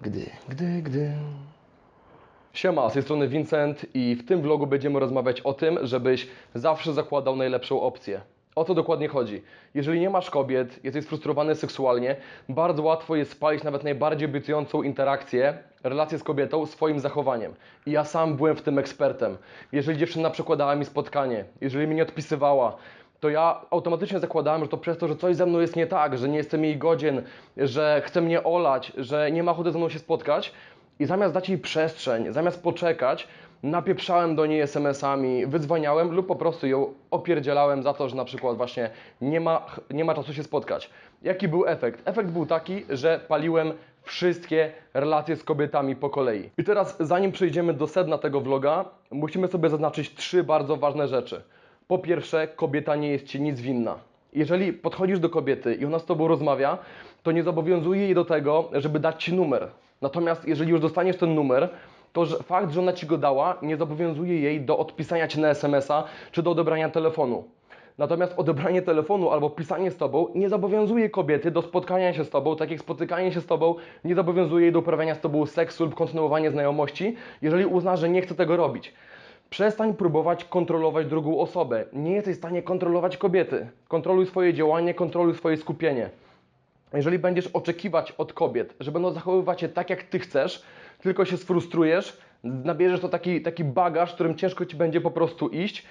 Gdy, gdy, gdy. Siema, z tej strony Vincent i w tym vlogu będziemy rozmawiać o tym, żebyś zawsze zakładał najlepszą opcję. O co dokładnie chodzi? Jeżeli nie masz kobiet, jesteś sfrustrowany seksualnie, bardzo łatwo jest spalić nawet najbardziej obiecującą interakcję, relację z kobietą swoim zachowaniem. I ja sam byłem w tym ekspertem. Jeżeli dziewczyna przekładała mi spotkanie, jeżeli mi nie odpisywała, to ja automatycznie zakładałem, że to przez to, że coś ze mną jest nie tak, że nie jestem jej godzien, że chce mnie olać, że nie ma ochoty ze mną się spotkać. I zamiast dać jej przestrzeń, zamiast poczekać, napieprzałem do niej SMS-ami, wydzwaniałem lub po prostu ją opierdzielałem za to, że na przykład właśnie nie ma, nie ma czasu się spotkać. Jaki był efekt? Efekt był taki, że paliłem wszystkie relacje z kobietami po kolei. I teraz, zanim przejdziemy do sedna tego vloga, musimy sobie zaznaczyć trzy bardzo ważne rzeczy. Po pierwsze, kobieta nie jest ci nic winna. Jeżeli podchodzisz do kobiety i ona z tobą rozmawia, to nie zobowiązuje jej do tego, żeby dać ci numer. Natomiast jeżeli już dostaniesz ten numer, to że fakt, że ona ci go dała, nie zobowiązuje jej do odpisania ci na SMS-a czy do odebrania telefonu. Natomiast odebranie telefonu albo pisanie z tobą nie zobowiązuje kobiety do spotkania się z tobą, tak jak spotykanie się z tobą nie zobowiązuje jej do uprawiania z tobą seksu lub kontynuowania znajomości, jeżeli uzna, że nie chce tego robić. Przestań próbować kontrolować drugą osobę. Nie jesteś w stanie kontrolować kobiety. Kontroluj swoje działanie, kontroluj swoje skupienie. Jeżeli będziesz oczekiwać od kobiet, że będą zachowywać się tak, jak ty chcesz, tylko się sfrustrujesz, nabierzesz to taki, taki bagaż, którym ciężko ci będzie po prostu iść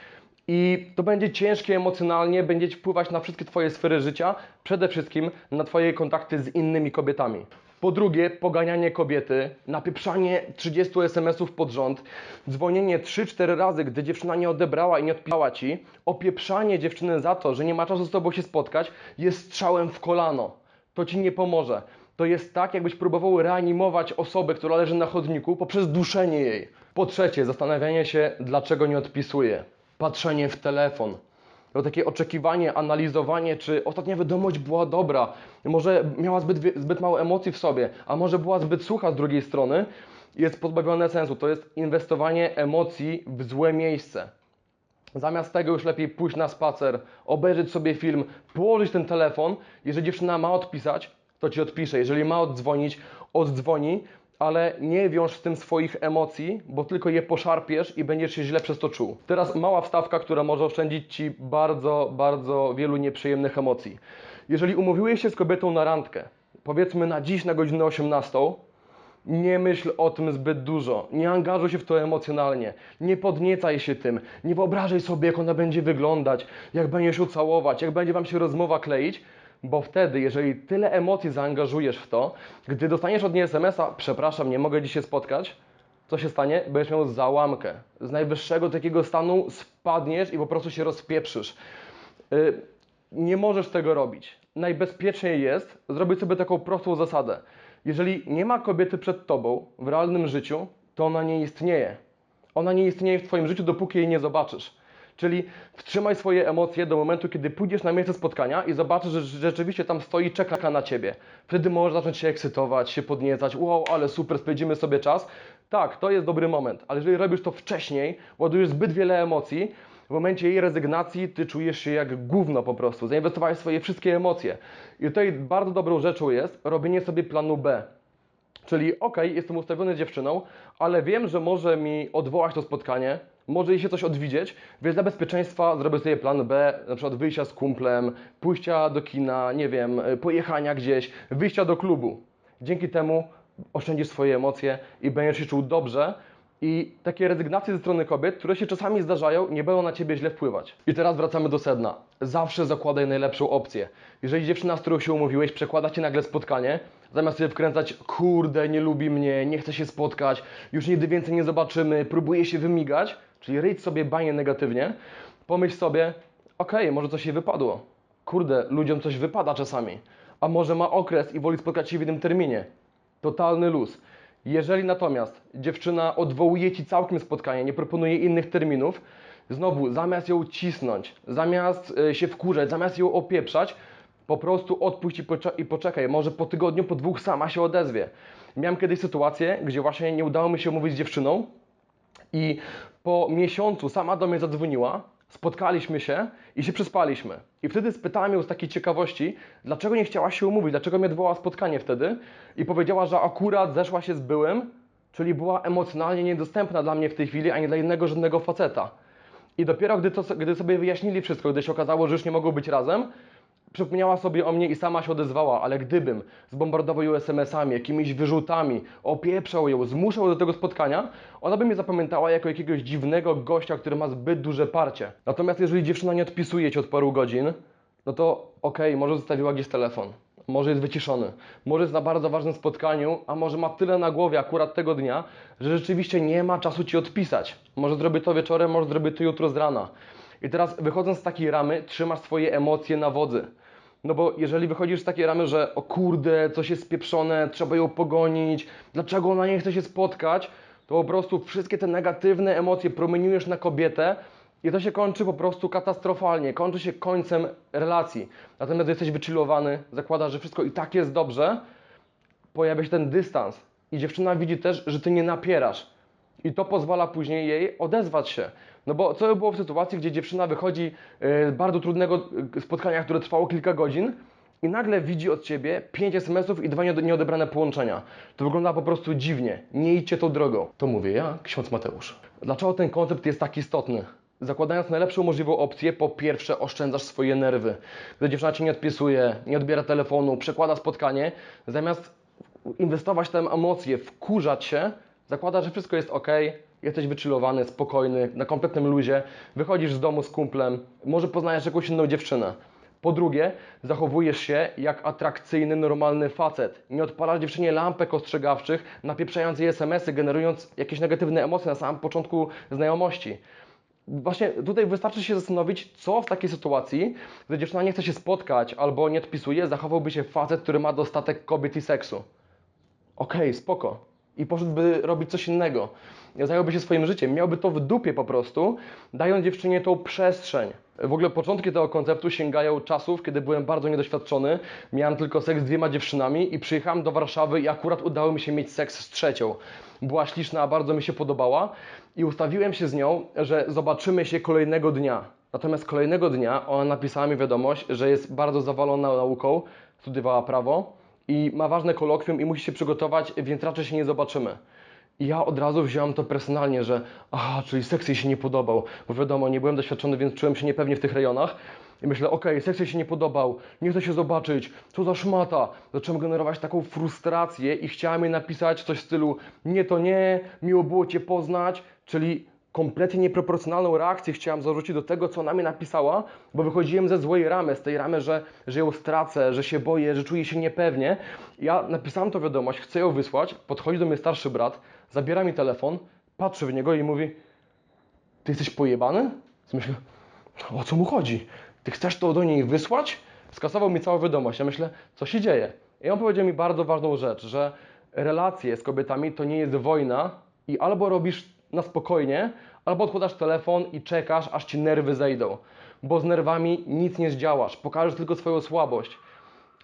i to będzie ciężkie emocjonalnie, będzie wpływać na wszystkie twoje sfery życia, przede wszystkim na twoje kontakty z innymi kobietami. Po drugie, poganianie kobiety, napieprzanie 30 SMS-ów pod rząd, dzwonienie 3-4 razy, gdy dziewczyna nie odebrała i nie odpisała ci, opieprzanie dziewczyny za to, że nie ma czasu z tobą się spotkać, jest strzałem w kolano. To ci nie pomoże. To jest tak, jakbyś próbował reanimować osobę, która leży na chodniku poprzez duszenie jej. Po trzecie, zastanawianie się, dlaczego nie odpisuje. Patrzenie w telefon. To takie oczekiwanie, analizowanie, czy ostatnia wiadomość była dobra, może miała zbyt, zbyt mało emocji w sobie, a może była zbyt sucha z drugiej strony, jest pozbawione sensu. To jest inwestowanie emocji w złe miejsce. Zamiast tego już lepiej pójść na spacer, obejrzeć sobie film, położyć ten telefon. Jeżeli dziewczyna ma odpisać, to ci odpisze. Jeżeli ma oddzwonić, oddzwoni, ale nie wiąż z tym swoich emocji, bo tylko je poszarpiesz i będziesz się źle przez to czuł. Teraz mała wstawka, która może oszczędzić ci bardzo, bardzo wielu nieprzyjemnych emocji. Jeżeli umówiłeś się z kobietą na randkę, powiedzmy na dziś na godzinę 18, nie myśl o tym zbyt dużo, nie angażuj się w to emocjonalnie, nie podniecaj się tym, nie wyobrażaj sobie, jak ona będzie wyglądać, jak będziesz ją całować, jak będzie wam się rozmowa kleić, bo wtedy, jeżeli tyle emocji zaangażujesz w to, gdy dostaniesz od niej SMS-a, przepraszam, nie mogę dzisiaj spotkać, co się stanie? Będziesz miał załamkę. Z najwyższego takiego stanu spadniesz i po prostu się rozpieprzysz. Y, nie możesz tego robić. Najbezpieczniej jest zrobić sobie taką prostą zasadę. Jeżeli nie ma kobiety przed tobą w realnym życiu, to ona nie istnieje. Ona nie istnieje w twoim życiu, dopóki jej nie zobaczysz. Czyli wstrzymaj swoje emocje do momentu, kiedy pójdziesz na miejsce spotkania i zobaczysz, że rzeczywiście tam stoi czeka na ciebie. Wtedy możesz zacząć się ekscytować, się podniecać. Wow, ale super, spędzimy sobie czas. Tak, to jest dobry moment, ale jeżeli robisz to wcześniej, ładujesz zbyt wiele emocji, w momencie jej rezygnacji ty czujesz się jak gówno po prostu. Zainwestowałeś swoje wszystkie emocje. I tutaj bardzo dobrą rzeczą jest robienie sobie planu B. Czyli okej, jestem ustawiony dziewczyną, ale wiem, że może mi odwołać to spotkanie, może jej się coś odwidzieć, więc dla bezpieczeństwa zrobię sobie plan B, na przykład wyjścia z kumplem, pójścia do kina, nie wiem, y, pojechania gdzieś, wyjścia do klubu. Dzięki temu oszczędzisz swoje emocje i będziesz się czuł dobrze i takie rezygnacje ze strony kobiet, które się czasami zdarzają, nie będą na ciebie źle wpływać. I teraz wracamy do sedna. Zawsze zakładaj najlepszą opcję. Jeżeli dziewczyna, z którą się umówiłeś, przekłada ci nagle spotkanie, zamiast sobie wkręcać, kurde, nie lubi mnie, nie chce się spotkać, już nigdy więcej nie zobaczymy, próbuje się wymigać, czyli ryć sobie banie negatywnie, pomyśl sobie, okej, może coś jej wypadło. Kurde, ludziom coś wypada czasami. A może ma okres i woli spotkać się w jednym terminie. Totalny luz. Jeżeli natomiast dziewczyna odwołuje ci całkiem spotkanie, nie proponuje innych terminów, znowu zamiast ją cisnąć, zamiast y, się wkurzać, zamiast ją opieprzać, po prostu odpuść i, pocze- i poczekaj. Może po tygodniu, po dwóch sama się odezwie. Miałem kiedyś sytuację, gdzie właśnie nie udało mi się umówić z dziewczyną i po miesiącu sama do mnie zadzwoniła spotkaliśmy się i się przespaliśmy. I wtedy spytałem ją z takiej ciekawości, dlaczego nie chciała się umówić, dlaczego mnie odwołała spotkanie wtedy i powiedziała, że akurat zeszła się z byłym, czyli była emocjonalnie niedostępna dla mnie w tej chwili, a nie dla innego żadnego faceta. I dopiero gdy, to, gdy sobie wyjaśnili wszystko, gdy się okazało, że już nie mogą być razem, przypomniała sobie o mnie i sama się odezwała, ale gdybym zbombardował ją SMS-ami, jakimiś wyrzutami, opieprzał ją, zmuszał do tego spotkania, ona by mnie zapamiętała jako jakiegoś dziwnego gościa, który ma zbyt duże parcie. Natomiast jeżeli dziewczyna nie odpisuje ci od paru godzin, no to okej, może zostawiła gdzieś telefon, może jest wyciszony, może jest na bardzo ważnym spotkaniu, a może ma tyle na głowie akurat tego dnia, że rzeczywiście nie ma czasu ci odpisać. Może zrobię to wieczorem, może zrobię to jutro z rana. I teraz wychodząc z takiej ramy, trzymasz swoje emocje na wodzy. No bo jeżeli wychodzisz z takiej ramy, że o kurde, coś jest spieprzone, trzeba ją pogonić, dlaczego ona nie chce się spotkać, to po prostu wszystkie te negatywne emocje promieniujesz na kobietę i to się kończy po prostu katastrofalnie, kończy się końcem relacji. Natomiast jesteś wychillowany, zakładasz, że wszystko i tak jest dobrze, pojawia się ten dystans i dziewczyna widzi też, że ty nie napierasz. I to pozwala później jej odezwać się. No bo co by było w sytuacji, gdzie dziewczyna wychodzi e, z bardzo trudnego e, spotkania, które trwało kilka godzin i nagle widzi od ciebie 5 SMS-ów i dwa nieode- nieodebrane połączenia. To wygląda po prostu dziwnie. Nie idźcie tą drogą. To mówię ja, ksiądz Mateusz. Dlaczego ten koncept jest tak istotny? Zakładając najlepszą możliwą opcję, po pierwsze oszczędzasz swoje nerwy. Gdy dziewczyna cię nie odpisuje, nie odbiera telefonu, przekłada spotkanie, zamiast inwestować tam emocje, wkurzać się, zakłada, że wszystko jest ok, jesteś wychillowany, spokojny, na kompletnym luzie, wychodzisz z domu z kumplem, może poznajesz jakąś inną dziewczynę. Po drugie, zachowujesz się jak atrakcyjny, normalny facet. Nie odpalasz dziewczynie lampek ostrzegawczych, napieprzając jej SMS-y, generując jakieś negatywne emocje na samym początku znajomości. Właśnie tutaj wystarczy się zastanowić, co w takiej sytuacji, gdy dziewczyna nie chce się spotkać albo nie odpisuje, zachowałby się facet, który ma dostatek kobiet i seksu. Okej, spoko. I poszedłby robić coś innego. Zająłby się swoim życiem. Miałby to w dupie po prostu, dając dziewczynie tą przestrzeń. W ogóle początki tego konceptu sięgają czasów, kiedy byłem bardzo niedoświadczony. Miałem tylko seks z dwiema dziewczynami i przyjechałem do Warszawy i akurat udało mi się mieć seks z trzecią. Była śliczna, bardzo mi się podobała i ustawiłem się z nią, że zobaczymy się kolejnego dnia. Natomiast kolejnego dnia ona napisała mi wiadomość, że jest bardzo zawalona nauką, studiowała prawo i ma ważne kolokwium i musi się przygotować, więc raczej się nie zobaczymy. I ja od razu wziąłem to personalnie, że aha, czyli seks jej się nie podobał, bo wiadomo, nie byłem doświadczony, więc czułem się niepewnie w tych rejonach. I myślę, okej, seks jej się nie podobał, nie chcę się zobaczyć, co za szmata. Zacząłem generować taką frustrację i chciałem jej napisać coś w stylu nie to nie, miło było Cię poznać, czyli kompletnie nieproporcjonalną reakcję chciałam zarzucić do tego, co ona mi napisała, bo wychodziłem ze złej ramy, z tej ramy, że, że ją stracę, że się boję, że czuję się niepewnie. Ja napisałem tą wiadomość, chcę ją wysłać, podchodzi do mnie starszy brat, zabiera mi telefon, patrzy w niego i mówi ty jesteś pojebany? Myślę, o co mu chodzi? Ty chcesz to do niej wysłać? Skasował mi całą wiadomość. Ja myślę, co się dzieje? I on powiedział mi bardzo ważną rzecz, że relacje z kobietami to nie jest wojna i albo robisz na spokojnie, albo odkładasz telefon i czekasz, aż ci nerwy zejdą. Bo z nerwami nic nie zdziałasz, pokażesz tylko swoją słabość.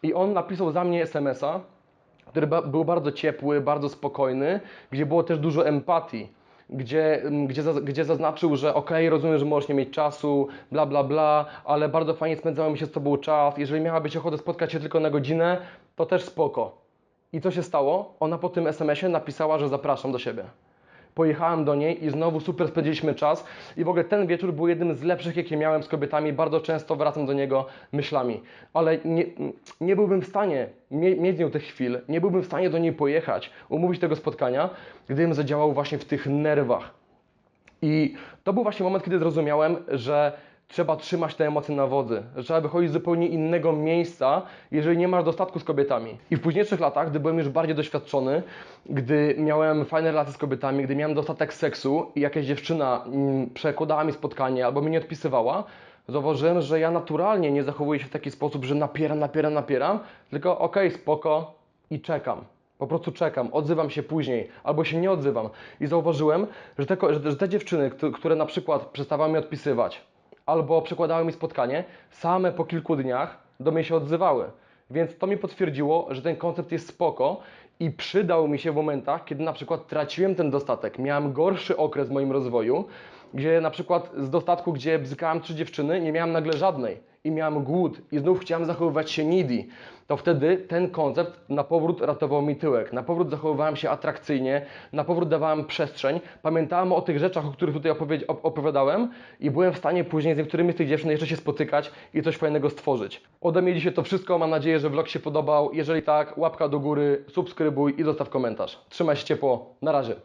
I on napisał za mnie SMS-a, który był bardzo ciepły, bardzo spokojny, gdzie było też dużo empatii, gdzie, gdzie, gdzie zaznaczył, że okej, rozumiem, że możesz nie mieć czasu, bla, bla, bla, ale bardzo fajnie spędzało mi się z Tobą czas, jeżeli miałabyś ochotę spotkać się tylko na godzinę, to też spoko. I co się stało? Ona po tym SMS-ie napisała, że zapraszam do siebie. Pojechałem do niej i znowu super spędziliśmy czas i w ogóle ten wieczór był jednym z lepszych, jakie miałem z kobietami. Bardzo często wracam do niego myślami, ale nie, nie byłbym w stanie mie- mieć z nią tych chwil, nie byłbym w stanie do niej pojechać, umówić tego spotkania, gdybym zadziałał właśnie w tych nerwach. I to był właśnie moment, kiedy zrozumiałem, że trzeba trzymać te emocje na wodzy, że trzeba wychodzić z zupełnie innego miejsca, jeżeli nie masz dostatku z kobietami. I w późniejszych latach, gdy byłem już bardziej doświadczony, gdy miałem fajne relacje z kobietami, gdy miałem dostatek seksu i jakaś dziewczyna mm, przekładała mi spotkanie albo mi nie odpisywała, zauważyłem, że ja naturalnie nie zachowuję się w taki sposób, że napieram, napieram, napieram, tylko okej, spoko i czekam. Po prostu czekam, odzywam się później, albo się nie odzywam. I zauważyłem, że te, że te- dziewczyny, któ- które na przykład przestawały mi odpisywać, albo przekładały mi spotkanie, same po kilku dniach do mnie się odzywały. Więc to mi potwierdziło, że ten koncept jest spoko i przydał mi się w momentach, kiedy na przykład traciłem ten dostatek, miałem gorszy okres w moim rozwoju gdzie na przykład z dostatku, gdzie bzykałem trzy dziewczyny, nie miałem nagle żadnej i miałem głód i znów chciałem zachowywać się needy, to wtedy ten koncept na powrót ratował mi tyłek. Na powrót zachowywałem się atrakcyjnie, na powrót dawałem przestrzeń, pamiętałem o tych rzeczach, o których tutaj opowiadałem i byłem w stanie później z niektórymi z tych dziewczyn jeszcze się spotykać i coś fajnego stworzyć. Ode mnie dzisiaj to wszystko, mam nadzieję, że vlog się podobał. Jeżeli tak, łapka do góry, subskrybuj i zostaw komentarz. Trzymaj się ciepło, na razie.